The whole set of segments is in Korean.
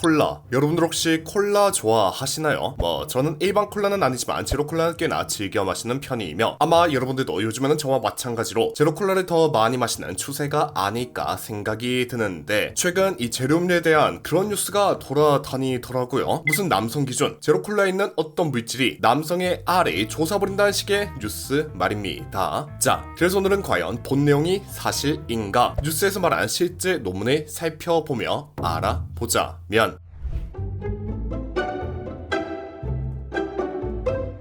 콜라. 여러분들 혹시 콜라 좋아하시나요? 뭐 저는 일반 콜라는 아니지만 제로 콜라는 꽤나 즐겨 마시는 편이며 아마 여러분들도 요즘에는 저와 마찬가지로 제로 콜라를 더 많이 마시는 추세가 아닐까 생각이 드는데 최근 이 제로음료에 대한 그런 뉴스가 돌아다니더라고요. 무슨 남성 기준 제로 콜라에 있는 어떤 물질이 남성의 알을 조사버린다는 식의 뉴스 말입니다. 자, 그래서 오늘은 과연 본 내용이 사실인가? 뉴스에서 말한 실제 논문을 살펴보며 알아 보자 면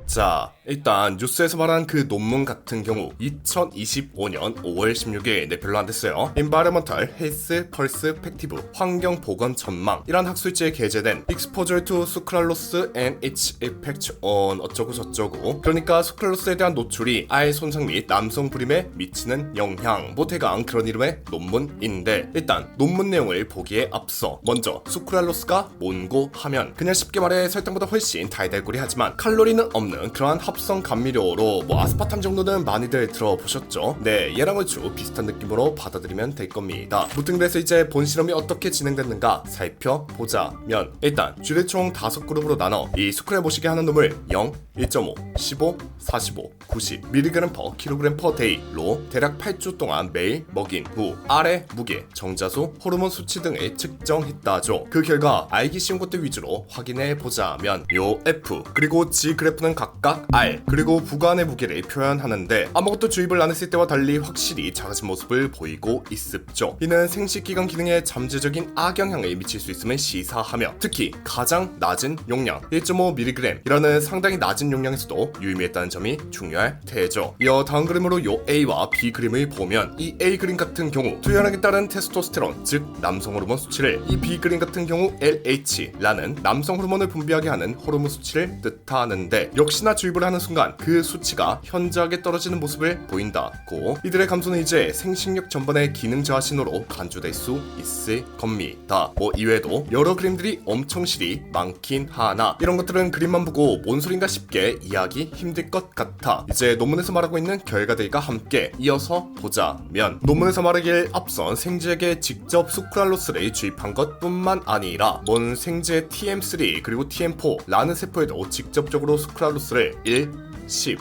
자, 일단 뉴스에서 말한 그 논문 같은 경우 2025년 5월 16일 네 별로 안 됐어요. Environmental Health Perspective 환경 보건 전망. 이란 학술지에 게재된 Exposure to Sucralose and its Effect on 어쩌고 저쩌고. 그러니까 수크랄로스에 대한 노출이 알 손상 및 남성 불임에 미치는 영향. 뭐 대강 그런 이름의 논문인데 일단 논문 내용을 보기에 앞서 먼저 수크랄로스가 뭔고 하면 그냥 쉽게 말해 설탕보다 훨씬 달달구리 하지만 칼로리는 없는 그러한 합성 감미료로 뭐 아스파탐 정도는 많이들 들어보셨죠? 네, 얘랑 얼추 비슷한 느낌으로 받아들이면 될 겁니다. 무튼 그래서 이제 본 실험이 어떻게 진행됐는가 살펴보자면 일단 주를 총 다섯 그룹으로 나눠 이 수크랄 모시게 하는 놈을 0, 1.5, 15, 45, 90 mg per kg per day로 대략 8주 동안 매일 먹인 후 알의 무게, 정자수, 호르몬 수치 등을 측정했다죠. 그 결과 알기 쉬운 것들 위주로 확인해 보자면 요 F 그리고 G 그래프는 각각 R 그리고 부관의 무게를 표현하는데 아무것도 주입을 안 했을 때와 달리 확실히 작아진 모습을 보이고 있습죠. 이는 생식기관 기능에 잠재적인 악영향을 미칠 수 있음을 시사하며 특히 가장 낮은 용량 1.5mg이라는 상당히 낮은 용량에서도 유의미했다는 점이 중요할 테죠. 이어 다음 그림으로 요 A와 B 그림을 보면 이 A 그림 같은 경우 투여량에 따른 테스토스테론 즉 남성 호르몬 수치를 이 B 그림 같은 경우 LH라는 남성 호르몬을 분비하게 하는 호르몬 수치를 뜻하는데 역시 나 주입을 하는 순간 그 수치가 현저하게 떨어지는 모습을 보인다고. 이들의 감소는 이제 생식력 전반의 기능 저하 신호로 간주될 수 있을 겁니다. 뭐 이외에도 여러 그림들이 엄청 실이 많긴 하나. 이런 것들은 그림만 보고 뭔 소린가 싶게 이해하기 힘들 것 같아. 이제 논문에서 말하고 있는 결과들과 함께 이어서 보자면 논문에서 말하길 앞선 생쥐에게 직접 수크랄로스를 주입한 것뿐만 아니라 먼 생쥐의 TM3 그리고 TM4라는 세포에도 직접적으로 수크랄로스 를 1, 10,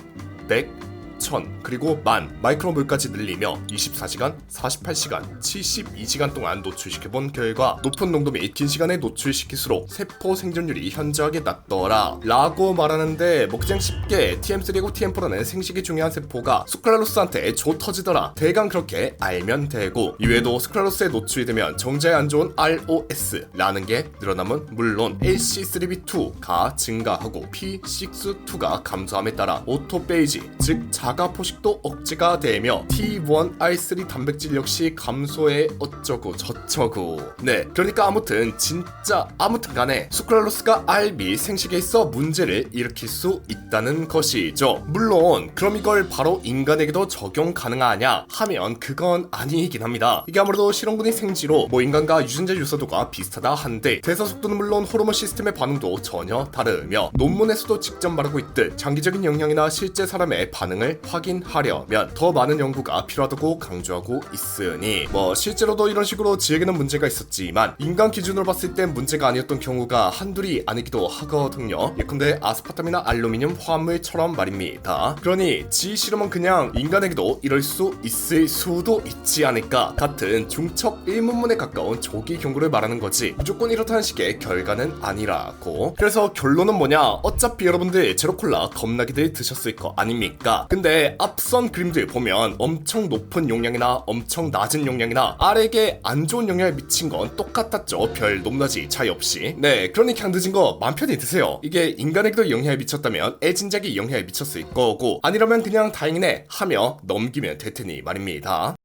100, 1000 그리고 만 마이크로몰까지 늘리며 24시간, 48시간, 72시간 동안 노출시켜본 결과 높은 농도 및긴 시간에 노출시킬수록 세포 생존율이 현저하게 낮더라. 라고 말하는데 뭐 그냥 쉽게 TM3고 TM4라는 생식이 중요한 세포가 수크랄로스한테 조 터지더라. 대강 그렇게 알면 되고 이외에도 스크랄로스에 노출이 되면 정자에 안 좋은 ROS라는 게 늘어남은 물론 AC3B2가 증가하고 P62가 감소함에 따라 오토페이지 즉 자가 포식도 억제가 되며 T1R3 단백질 역시 감소해 어쩌고 저쩌고. 네 그러니까 아무튼 진짜 아무튼 간에 수크랄로스가 알및 생식에 있어 문제를 일으킬 수 있다는 것이죠. 물론 그럼 이걸 바로 인간에게도 적용 가능하냐 하면 그건 아니긴 합니다. 이게 아무래도 실험군의 생지로 뭐 인간과 유전자 유사도가 비슷하다 한데 대사 속도는 물론 호르몬 시스템의 반응도 전혀 다르며 논문에서도 직접 말하고 있듯 장기적인 영향이나 실제 사람의 반응을 확인하려면 더 많은 연구가 필요하다고 강조하고 있으니 뭐 실제로도 이런 식으로 지에게는 문제가 있었지만 인간 기준으로 봤을 땐 문제가 아니었던 경우가 한둘이 아니기도 하거든요. 예컨대 아스파탐이나 알루미늄 화합물처럼 말입니다. 그러니 지 실험은 그냥 인간에게도 이럴 수 있을 수도 있지 않을까 같은 중첩 일문문에 가까운 조기 경고를 말하는 거지. 무조건 이렇다는 식의 결과는 아니라고. 그래서 결론은 뭐냐? 어차피 여러분들 제로콜라 겁나게들 드셨을 거 아닙니까? 근데 앞선 그림들 보면 엄청 높은 용량이나 엄청 낮은 용량이나 알에게 안 좋은 영향을 미친 건 똑같았죠. 별 높낮이 차이 없이. 네 그러니 그냥 늦은 거 맘 편히 드세요. 이게 인간에게도 영향을 미쳤다면 애진작에 영향을 미쳤을 거고 아니라면 그냥 다행이네 하며 넘기면 될 테니 말입니다